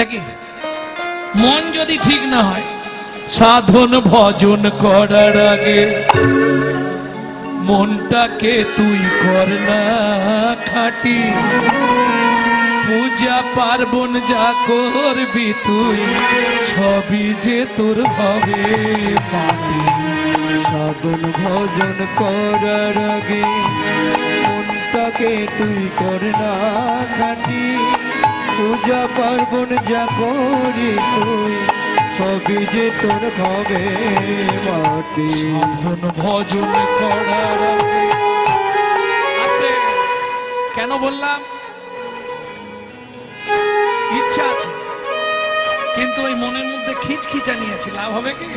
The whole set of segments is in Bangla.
নাকি? মন যদি ঠিক না হয়, সাধন ভজন করার আগে মনটাকে তুই কর না খাটি। পূজা পার্বণ যা করবি তুই, সবই যে তোর হবে সাধন ভজন করার আগে মনটাকে তুই কর না খাটি। পূজা পার্বণ যা করি তুই, সবই যে তোর হবে মাটি। ভজন করার কেন বললাম? ইচ্ছা আছে। কিন্তু ওই মনের মধ্যে খিচখিচা নিয়েছে, লাভ হবে কি?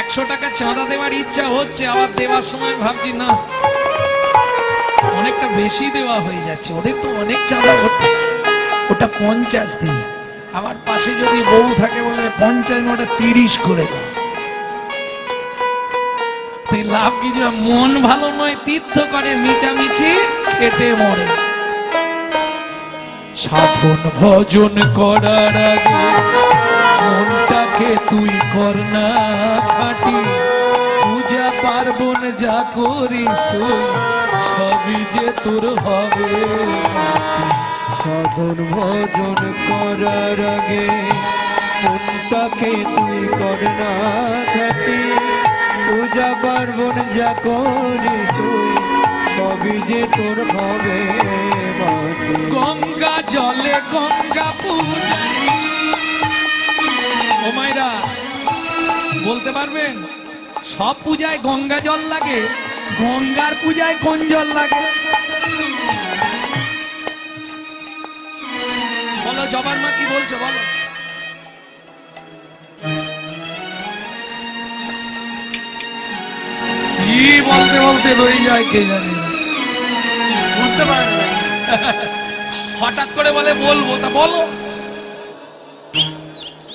একশো টাকা চাঁদা দেওয়ার ইচ্ছা হচ্ছে, আবার দেওয়ার সময় ভাবছি, না। অনেকটা বেশি দেওয়া হয়ে যাচ্ছে। ওদের তো অনেক চাঁদা ওটা পঞ্চাশ দিন। আমার পাশে যদি বউ থাকে বলে পঞ্চাশ ওটা তিরিশ করে তুই লাভ কি মন ভালো নয়, তীর্থ করে মিচামিচি খেটে মরে। সাধন ভজন করার আগে মনটাকে তুই কর না, খাটি। পূজা পার্বণ যা করিস তুই। সবই যে তোর হবে। সাধন ভজন করার আগে মনটাকে তুই কর না খাটি। পূজা পার্বণ যা করিস তুই, সবই যে তোর হবে গঙ্গা জলে গঙ্গা পূজা বলতে পারবেন, সব পূজায় গঙ্গা জল লাগে। গঙ্গার পূজায় কোন জল লাগে? বলো জবার মা কি বলছো বলো। কি বলতে বলতে রয়ে যায় কে জানে। বুঝতে পারে হঠাৎ করে বলে বলব তা বলো।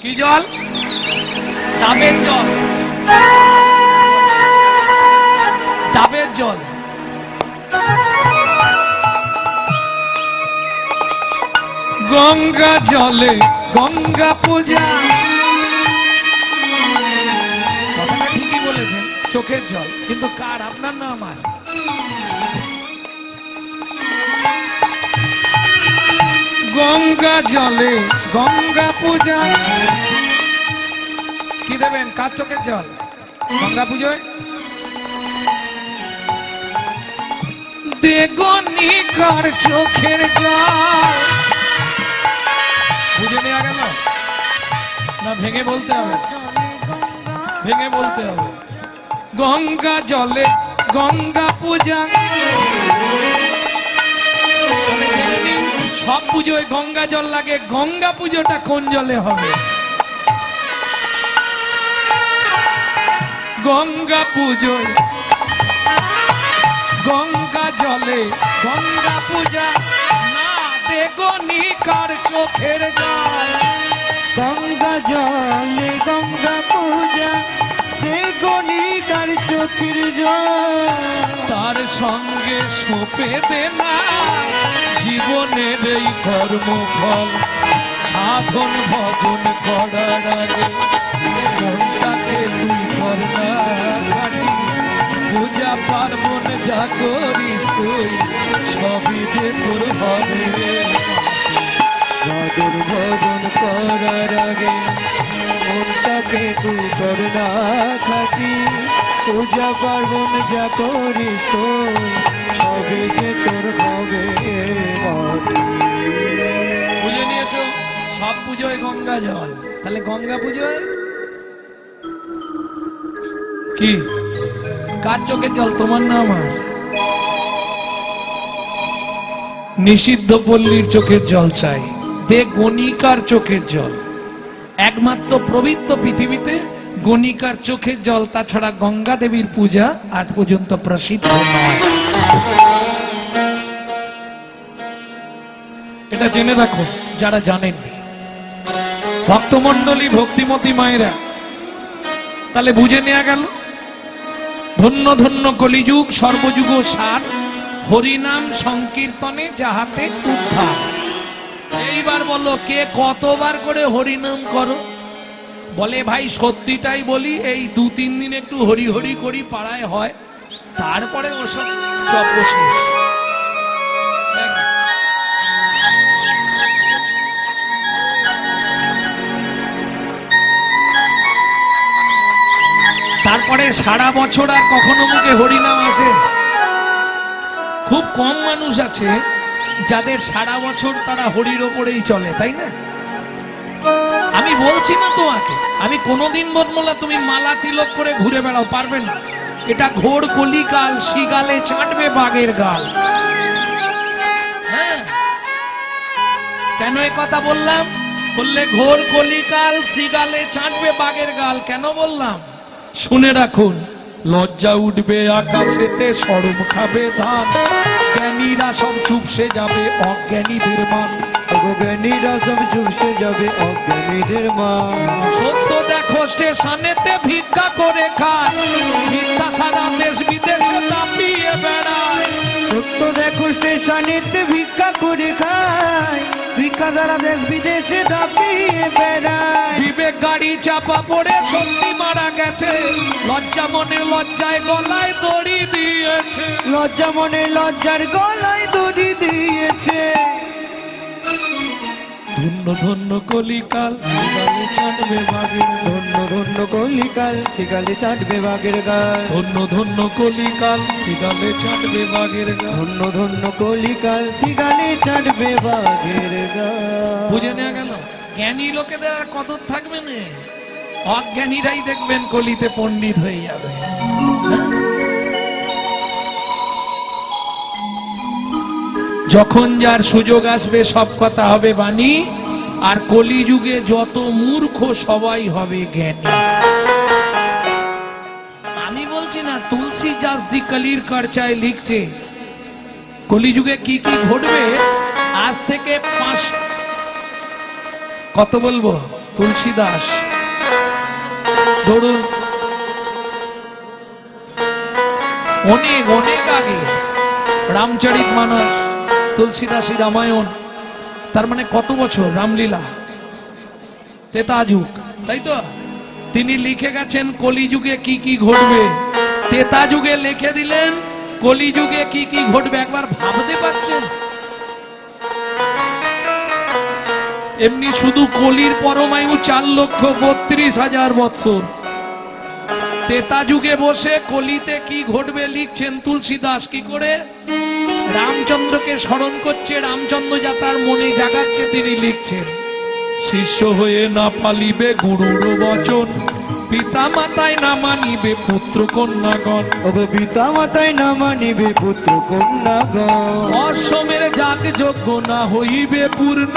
কি জল? ডাবের জল। জল গঙ্গা জলে গঙ্গা পূজা। কথাটা ঠিকই বলেছেন, চোখের জল। কিন্তু কার? আপনার না আমার। গঙ্গা জলে গঙ্গা পূজা। কি দেবেন? কার চোখের জল? গঙ্গা পুজোয়? দেগনি কার চোখের না, ভেঙে বলতে হবে। ভেঙে বলতে হবে। গঙ্গা জলে গঙ্গা পূজা। সব পুজোয় গঙ্গা জল লাগে। গঙ্গা পুজোটা কোন জলে হবে? গঙ্গা পুজোয়। গঙ্গা জলে গঙ্গা পূজা না দেখনি কার চোখের জল গঙ্গা জলে গঙ্গা পূজা দেখনি কার চোখের জল তার সঙ্গে সোপে দে না জীবনের এই কর্মফল, সাধন ভজন করার আগে মনটাকে তুই কর না খাটি পূজা পার্বণ যা করিস তুই সবই যে তোর হবে সাধুর ভজন করার আগে মনটাকে তুই কর না খাটি পূজা পার্বণ যা করিস তুই সবে যে তোর হবে। বুঝে নিয়েছো? সব পুজোয় গঙ্গা জল। তাহলে গঙ্গা পুজোয় কি? কার চোখের জল? তোমার না আমার। নিষিদ্ধ পল্লীর চোখের জল চাই। দে গণিকার চোখের জল। একমাত্র প্রবৃত্ত পৃথিবীতে গণিকার চোখের জল, তাছাড়া গঙ্গা দেবীর পূজা আজ পর্যন্ত প্রসিদ্ধ এটা জেনে রাখো, যারা জানেননি ভক্তমন্ডলী ভক্তিমতী মায়েরা, তাহলে বুঝে নেওয়া গেল। ধন্য ধন্য কলিযুগ, সর্বযুগ সার। হরিনাম সংকীর্তনে যাহাতে উদ্ধার। এইবার বলো, কে কতবার করে হরিনাম করো? বলে, ভাই, সত্যিটাই বলি, এই দু তিন দিন একটু হরি হরি করি পাড়ায় হয়। তারপরে ওসব সব তারপরে সারা বছর আর কখনো মুখে হরিনাম আসে। খুব কম মানুষ আছে যাদের সারা বছর তারা হরির ওপরেই চলে, তাই না? আমি বলছি না তোমাকে, আমি কোনোদিন বলব তুমি মালা তিলক করে ঘুরে বেড়াও, পারবে না। এটা ঘোর কলিকাল, শিগালে চাটবে বাঘের গাল। হ্যাঁ। কেন এ কথা বললাম? বললে ঘোর কলিকাল, শিগালে চাটবে বাঘের গাল, কেন বললাম? শুনে রাখুন লজ্জা উঠবে আকাশেতে সরম খাবে ধান। জ্ঞানীরা সব চুপসে যাবে অজ্ঞানীদের মান। অজ্ঞানীরা সব চুপসে যাবে অজ্ঞানীদের মা সত্য দেখো স্টেশনেতে ভিক্ষা করে খায়। ভিক্ষা সারা দেশ বিদেশে দাপিয়ে বেড়ায়। সত্য দেখো স্টেশনেতে ভিক্ষা করে খায়। ভিক্ষা দেশ বিদেশে দাপিয়ে বেড়ায়। বিবেক গাড়ি চাপা পড়ে সত্যি মারা গেছে। লজ্জা মনে লজ্জায় গলায় দড়ি দিয়েছে। লজ্জা মনে লজ্জার গলায় দড়ি দিয়েছে। ধন্য ধন্য কলিকাল শিকালে ছাড়বে বাঘের ধন্য ধন্য কলিকাল শিকালে চাটবে বাঘের গাল। ধন্য ধন্য কলিকাল শিকালে ছাড়বে বাঘের গা ধন্য ধন্য কলিকাল শিকালে চাটবে বাঘের গাল। বুঝে নেওয়া গেল? জ্ঞানী লোকেদের আর কদর থাকবে না। অজ্ঞানীরাই দেখবেন কলিতে পণ্ডিত হয়ে যাবে। যখন যার সুযোগ আসবে সব কথা হবে বাণী। আর কলিযুগে যত মূর্খ সবাই হবে জ্ঞানী। আমি বলছি না, তুলসী জাসদি কলির কারচায় লিখছে। কলিযুগে কি কি ঘটবে, আজ থেকে পাঁচ কত বলব? তুলসী দাস ধরুন, অনেক অনেক আগে রামচরিত মানস, তুলসীদাসী রামায়ণ তার মানে কত বছর? রামলীলা। তেতা যুগ তাই তো? তিনি লিখে গেছেন, কলিযুগে কি কি ঘটবে? তেতা যুগে লিখে দিলেন, কলিযুগে কি কি ঘটবে? একবার ভাবতে পারছেন? এমনি শুধু কলির পরমায়ু চার লক্ষ বত্রিশ হাজার বৎসর। তেতা যুগে বসে কলিতে কি ঘটবে লিখছেন তুলসীদাস, কি করে? রামচন্দ্রকে স্মরণ করছে, রামচন্দ্র যা তার মনে জাগাচ্ছে, তিনি লিখছেন, শিষ্য হয়ে না পালিবে গুরুর বচন। পিতা মাতায় না মানিবে পুত্র কন্যাগণ। ওগো পিতা মাতায় না মানিবে পুত্র কন্যা অশ্বমের যাগ যোগ্য না হইবে পূর্ণ।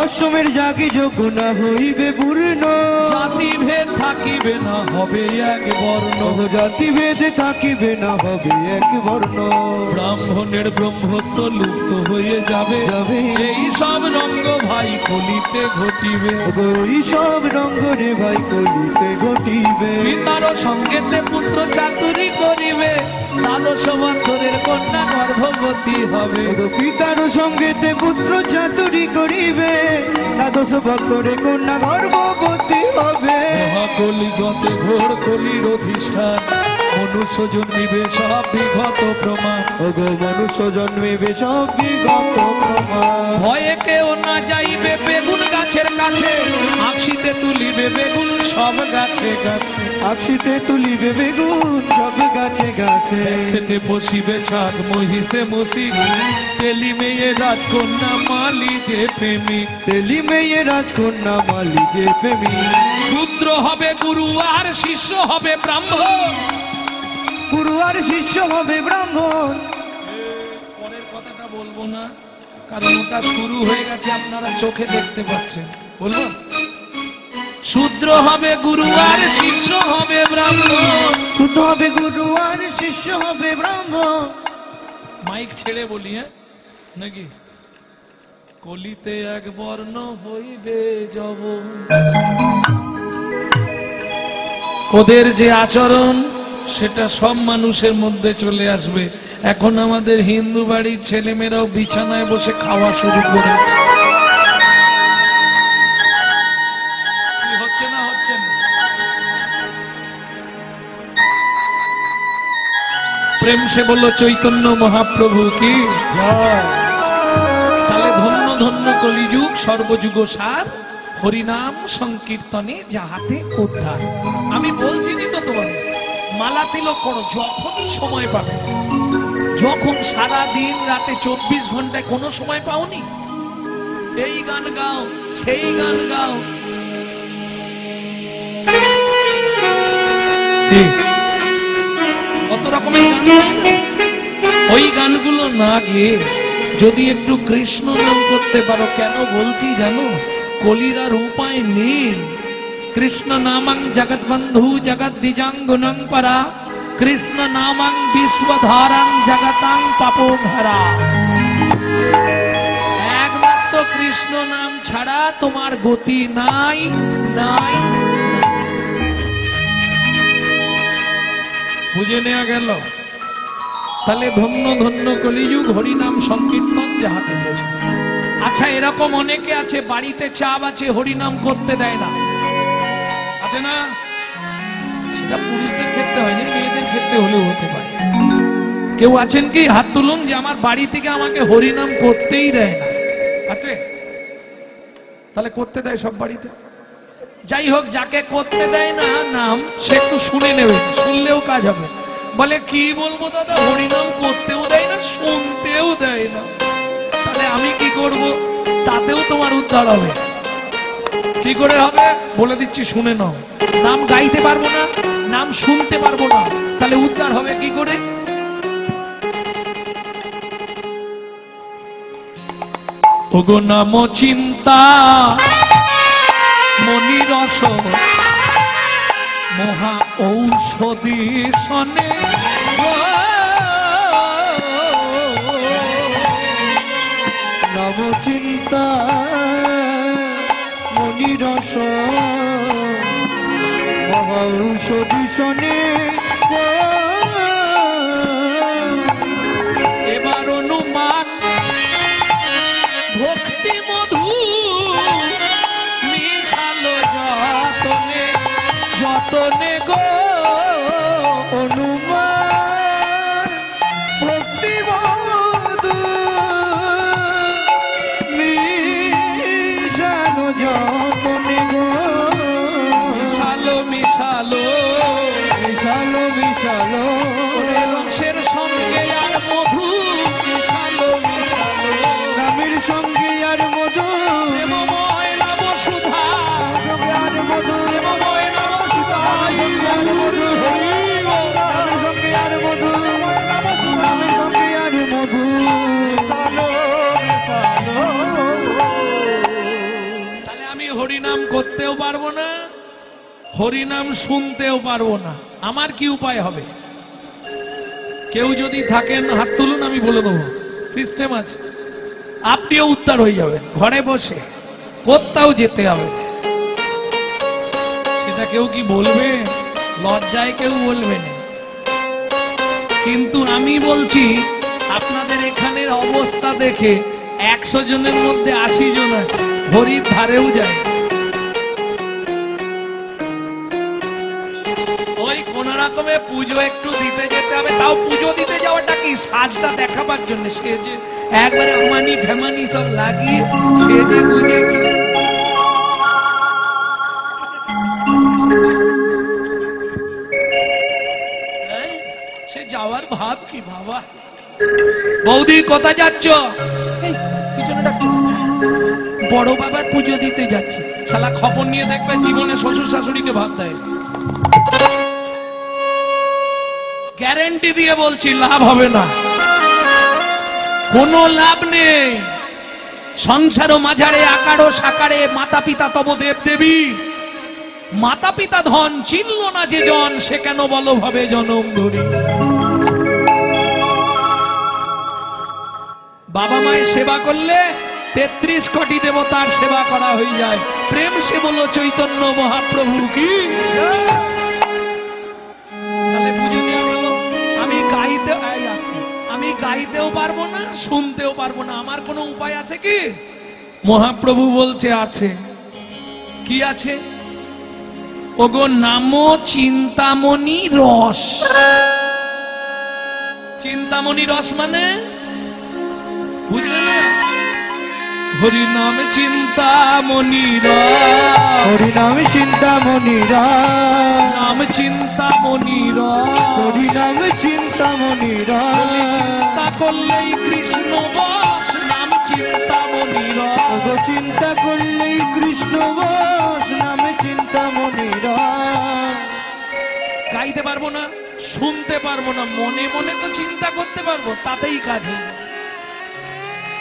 অশ্বমের জাগি যোগ্য না হইবে পূর্ণ। জাতি ভেদ থাকিবে না হবে এক বর্ণ। জাতি ভেদে থাকিবে না হবে এক বর্ণ। ব্রাহ্মণের ব্রহ্মত্ব লুপ্ত হয়ে যাবে। এই সব রঙ্গ ভাই কলিতে ঘটিবে। ওগো এই সব রঙ্গ রে ভাই কলিতে ঘটিবে। পিতার সঙ্গেতে পুত্র চাতুরি করিবে। দ্বাদশ বৎসরের কন্যা গর্ভবতী হবে। পিতার সঙ্গেতে পুত্র চাতুরি করিবে। দ্বাদশ বছরে কন্যা গর্ভবতী হবে। মহাকলিগতে ঘোর কলির অধিষ্ঠান। মনুষ্য জন্মিবে সব বিগত প্রমাণ। ওগো মনুষ্য জন্মিবে সব বিগত প্রমাণ। ভয়ে কেউ না যাইবে বেগুন গাছের কাছে আঁকশিতে তুলিবে বেগুন সব গাছে গাছে। আকশিতে তুলিবে বেগুন সব গাছে গাছে। খেতে বসিবে ছাদ মহিষে মসি তেলি মেয়ে রাজকন্যা মালি যে প্রেমিক তেলি মেয়ে রাজকন্যা মালি যে প্রেমী। শূদ্র হবে গুরু আর শিষ্য হবে ব্রাহ্মণ। গুরু আর শিষ্য হবে ব্রাহ্মণ। পরের কথাটা বলব না। কারণ ওটা শুরু হয়ে গেছে আপনারা চোখে দেখতে পাচ্ছেন। বলব শূদ্র হবে গুরু আর শিষ্য হবে ব্রাহ্মণ। শুদ্ধ হবে গুরু আর শিষ্য হবে ব্রাহ্মণ। মাইক ছেড়ে বলি হ্যাঁ? নাকি? কলিতে এক বর্ণ হইবে যাব ওদের যে আচরণ সেটা সব মানুষের মধ্যে চলে আসবে। এখন আমাদের হিন্দু বাড়ির ছেলেমেয়েরাও বিছানায় বসে খাওয়া শুরু করেছে। না হচ্ছে না? প্রেম সে বলল, চৈতন্য মহাপ্রভু কি? তাহলে ধন্য ধন্য কলিযুগ, সর্বযুগ সার, হরিনাম সংকীর্তনে যাহাতে উদ্ধার। আমি বলছি তো তোমার মালা তিলক করো, যখনই সময় পাবে। যখন সারা দিন রাতে চব্বিশ ঘন্টায় কোনো সময় পাওনি? এই গান গাও, সেই গান গাও। কত রকমের গান? ওই গানগুলো না গিয়ে যদি একটু কৃষ্ণ নাম করতে পারো, কেন বলছি জানো? কলিরার উপায় নেই। কৃষ্ণ নামাং জগৎ বন্ধু জগৎ দ্বিজাঙ্গুনং পরা। কৃষ্ণ নামাং বিশ্বধারাং জগতাং পাপোধরা একমাত্র কৃষ্ণ নাম ছাড়া তোমার গতি নাই নাই বুঝে নেওয়া গেল? তাহলে ধন্য ধন্য কলিযুগ হরিনাম সংকীর্তন যাহাতে বোঝে আচ্ছা এরকম অনেকে আছে, বাড়িতে চাপ আছে, হরিনাম করতে দেয় না। আছে না? সেটা পুরুষদের ক্ষেত্রে হয়নি, মেয়েদের ক্ষেত্রে হলেও হতে পারে। কেউ আছেন কি? হাত তুলুন যে আমার বাড়ি থেকে আমাকে হরিনাম করতেই দেয় না। আছে? তাহলে করতে দেয় সব বাড়িতে? যাই হোক যাকে করতে দেয় না নাম সে একটু শুনে নেবে। শুনলেও কাজ হবে। বলে কি বলব দাদা? হরিনাম করতেও দেয় না শুনতেও দেয় না। তাহলে আমি কি করব? তাতেও তোমার উদ্ধার হবে। কি করে হবে? বলে দিচ্ছি শুনে নাও। নাম গাইতে পারব না। নাম শুনতে পারব না। তাহলে উদ্ধার হবে কি করে? ওগো নাম চিন্তা মনিরস মহা ঔষধি সনে। নব চিন্তা মনিরস মহৌষধি শনে এবার অনুমান ভক্তি মধু মিশালো যতনে যতনে গো। হরিনাম শুনতেও পারব না। আমার কি উপায় হবে? কেউ যদি থাকেন, হাত তুলুন, আমি বলে দেবো। সিস্টেম আছে। আপনিও উত্তর হয়ে যাবেন। ঘরে বসে কোথাও যেতে হবে সেটা কেউ কি বলবে? লজ্জায় কেউ বলবে না। কিন্তু আমি বলছি, আপনাদের এখানের অবস্থা দেখে একশো জনের মধ্যে আশি জন আছে। হরির ধারেও যায় ওই কোন রকমে পুজো একটু দিতে যেতে হবে, তাও পুজো দিতে যাওয়াটা কি? সাজটা দেখাবার জন্য সেজে একবারে আমানি ফেমানি সব লাগিয়ে সেজে গুজে সে যাওয়ার ভাব কি বাবা? বৌদি, কোথায় যাচ্ছ? বড় বাবার পুজো দিতে যাচ্ছে। শালা খবর নিয়ে দেখবে জীবনে শ্বশুর শাশুড়িকে ভাত দেয় গ্যারেন্টি দিয়ে বলছি, লাভ হবে না। কোনো লাভ নেই। সংসার ও মাঝারে আকারো সাকারে মাতা পিতা তব দেব দেবী মাতা পিতা ধন চিনল না যে জন, সে কেন বলো ভাবে জনম ধরি? বাবা মায়ের সেবা করলে তেত্রিশ কোটি দেবতার সেবা করা হয়ে যায়। প্রেম সে বলল, চৈতন্য মহাপ্রভু কি? শুনতেও পারব না। আমার কোনো উপায় আছে কি? মহাপ্রভু বলছে, আছে। কি আছে? ওগো নাম চিন্তামণি রস। চিন্তামণি রস মানে? হরি নাম চিন্তা চিন্তামণি রস হরিনাম চিন্তামণি রাম নাম চিন্তা চিন্তামণি রস হরিনাম চিন্তামণি রাম চিন্তা করলেই কৃষ্ণ বস নাম চিন্তামণি রস ওগো চিন্তা করলেই কৃষ্ণ বস নামে চিন্তামণি রাম গাইতে পারব না শুনতে পারব না মনে মনে তো চিন্তা করতে পারব তাতেই কাজ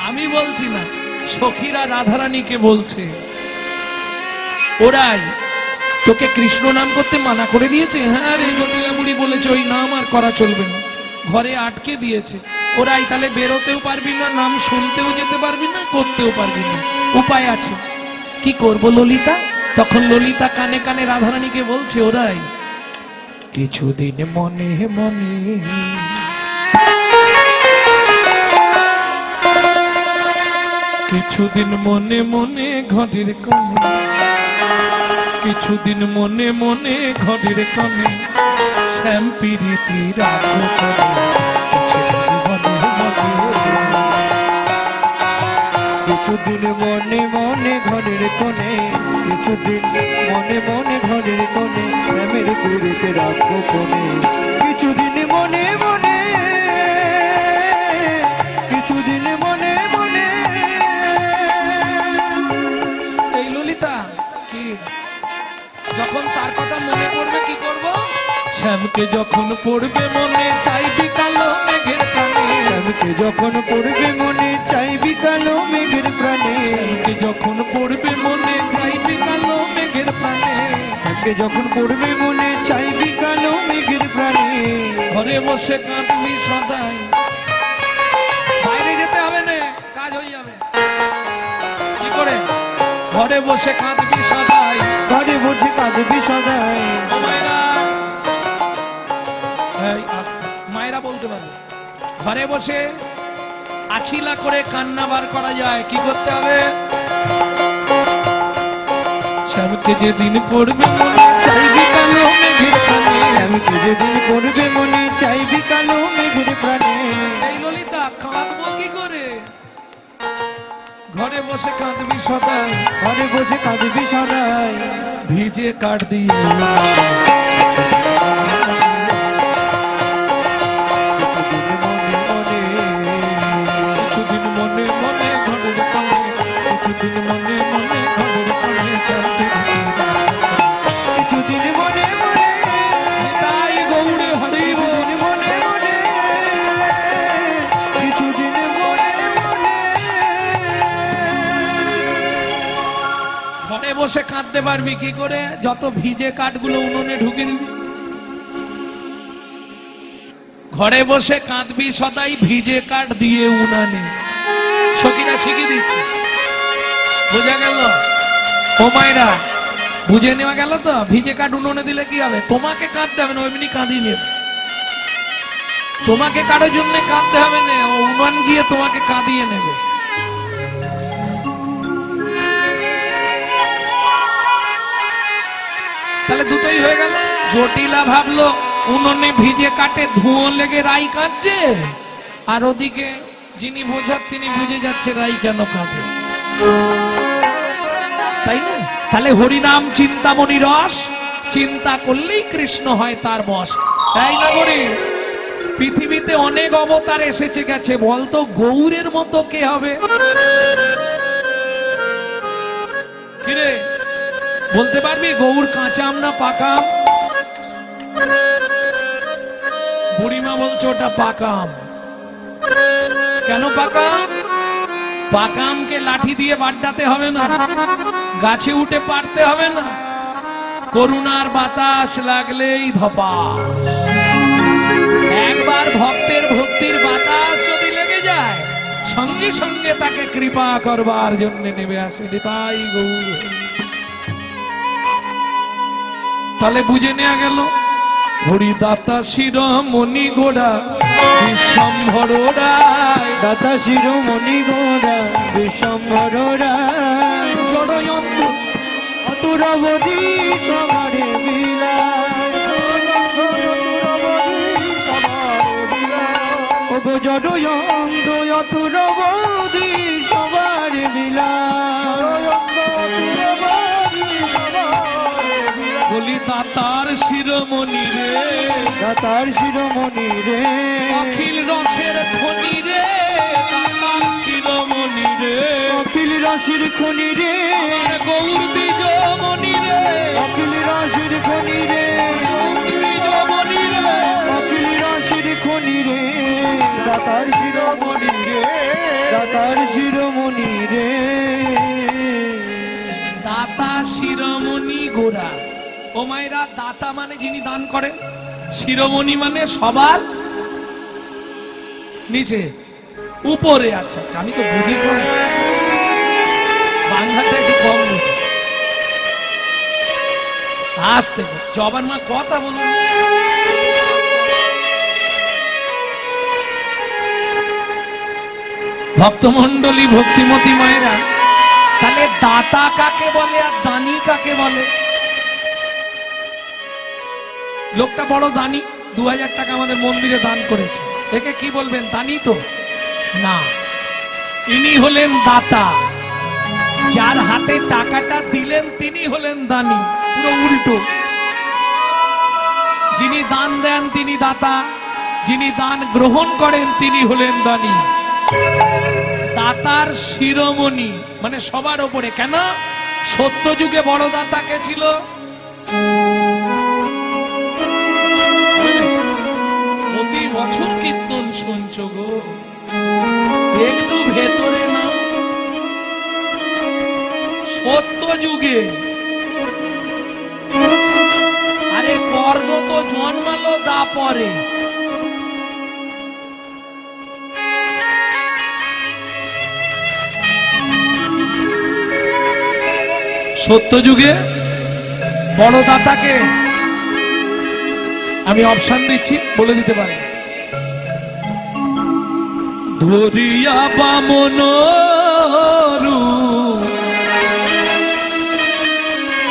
আমি বলছি না। সখীরা রাধারানীকে বলছে, ওরাই, তোকে কৃষ্ণ নাম করতে মানা করে দিয়েছে? হ্যাঁ রে জটিলা বুড়ি বলেছে, ওই নাম আর করা চলবে না। ঘরে আটকে দিয়েছে। ওরাই, তাহলে বেরোতেও পারবি না, নাম শুনতেও যেতে পারবি না, করতেও পারবি না। উপায় আছে। কি করব ললিতা? তখন ললিতা কানে কানে রাধারানীকে বলছে, ওরাই, কিছুদিন মনে মনে কিছুদিন মনে মনে ঘরের কনে কিছুদিন মনে মনে ঘরের কনে শ্যাম রাখো কিছুদিন মনে মনে। ঘরের কোণে, কিছুদিন মনে মনে ঘরের কোণে প্রেমের গুরুতে রাখব কোণে কিছুদিন মনে মনে ললিতা কি? যখন তার কথা মনে পড়বে কি করব? শ্যামকে যখন পড়বে মনে চাইবি কালো মেঘের কানে শ্যামকে যখন পড়বে মনে চাইবি কালো মেঘের প্রাণে। শ্যামকে যখন পড়বে মনে চাইবি কালো মেঘের প্রাণে। শ্যামকে যখন পড়বে মনে চাইবি কালো মেঘের প্রাণে। ঘরে বসে কাঁদবি সদাই। ঘরে বসে কাঁদবি সদাই। ঘরে বসে কাঁদবি সদাই। মায়েরা। বলতে পারবে ঘরে বসে আছিলা করে কান্না বার করা যায়। কি করতে হবে? শ্যামকে যেদিন পড়বে মনে চাইবি কালো মেঘের কানে আমি যেদিন পড়বে মনে চাইবি কালো মেঘের প্রাণে। ঘরে বসে কাঁদবি সদাই। ঘরে বসে কাঁদবি সদাই। ভিজে কাট দিয়ে। ঘরে বসে কাঁদতে পারবি কি করে? যত ভিজে কাঠগুলো উনুনে ঢুকে দিবি। ঘরে বসে কাঁদবি, সদাই ভিজে কাঠ দিয়ে উনানে। সখীরা শিখিয়ে দিচ্ছে। বোঝা গেল? মায়েরা, বুঝে নেওয়া গেল তো? ভিজে কাঠ উনুনে দিলে কি হবে? তোমাকে কাঁদতে হবে না এমনি কাঁদিয়ে নেবে। তোমাকে কারোর জন্য কাঁদতে হবে না উনান গিয়ে তোমাকে কাঁদিয়ে নেবে। তাহলে দুটোই হয়ে গেল। জটিলা ভাবলো, উনুনে ভিজে কাটে ধুঁয়ো লেগে রাই কাঁদছে। আর ওদিকে যিনি বোঝার তিনি বুঝে যাচ্ছে রাই কেন কাঁদে। তাই না? তাহলে হরিনাম চিন্তামণি রস, চিন্তা করলেই কৃষ্ণ হয় তার বস তাই না করি পৃথিবীতে অনেক অবতার এসেছে গেছে, বলতো গৌরের মতো কে হবে? কিরে? বলতে পারবি গৌর কাঁচা আম না পাকা? বুড়িমা বলছে, ওটা পাকা আম কেন পাকা? পাকা আমকে লাঠি দিয়ে বাড্ডাতে হবে না, গাছে উঠে পারতে হবে না করুণার বাতাস লাগলেই ধপা একবার ভক্তের ভক্তির বাতাস যদি লেগে যায়, সঙ্গে সঙ্গে তাকে কৃপা করবার জন্য নেমে আসে তাই গৌর তাহলে বুঝে নেওয়া গেল। হরিদাতা শিরোমণি গোড়া বিশ্বম্ভর দাতা শিরোমণি গোরা বিশ্বম্বর রায়। জড়য়ন্ত অতুরবধি সবারে ওগো জড়য়ন্ত অতুরবধি সবার মিলা বলি দাতার শিরোমণি রে। দাতার শিরোমণি রে। অখিল রসের খনি রে দাতার শিরোমণি রে। অখিল রাশির খনি রে। গৌর বীজমণি রে। অখিল রাশির খনি রে। বীজমণি রে। অখিল রাশির খনি রে। দাতার শিরোমণি রে। দাতার শিরোমণি রে। দাতা শিরোমণি গোরা। ও মায়েরা, দাতা মানে যিনি দান করেন, শিরোমণি মানে সবার নিচে, উপরে। আচ্ছা আচ্ছা আমি তো বুঝি কম বুঝি। জবান মা কথা বলুন ভক্তমন্ডলী ভক্তিমতী মায়েরা, তাহলে দাতা কাকে বলে আর দানি কাকে বলে? লোকটা বড় দানি দু হাজার টাকা আমাদের মন্দিরে দান করেছে। একে কি বলবেন, দানি তো? না। ইনি হলেন দাতা। যার হাতে টাকাটা দিলেন, তিনি হলেন দানি। পুরো উল্টো। যিনি দান দেন, তিনি দাতা। যিনি দান গ্রহণ করেন, তিনি হলেন দানি। দাতার শিরোমণি মানে সবার ওপরে। কেন? সত্য যুগে বড় দাতা কে ছিল? বছর কীর্তন শুনছ গো। একটু ভেতরে না সত্য যুগে। আরে কর্ম তো জন্মালো দা পরে। সত্য যুগে? বড় দাতাকে আমি অপশান দিচ্ছি, বলে দিতে পারি। ধরিয়া বামন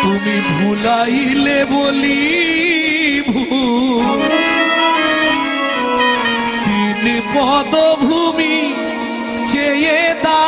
তুমি ভুলাইলে বলি তিন পদভূমি চেয়ে দা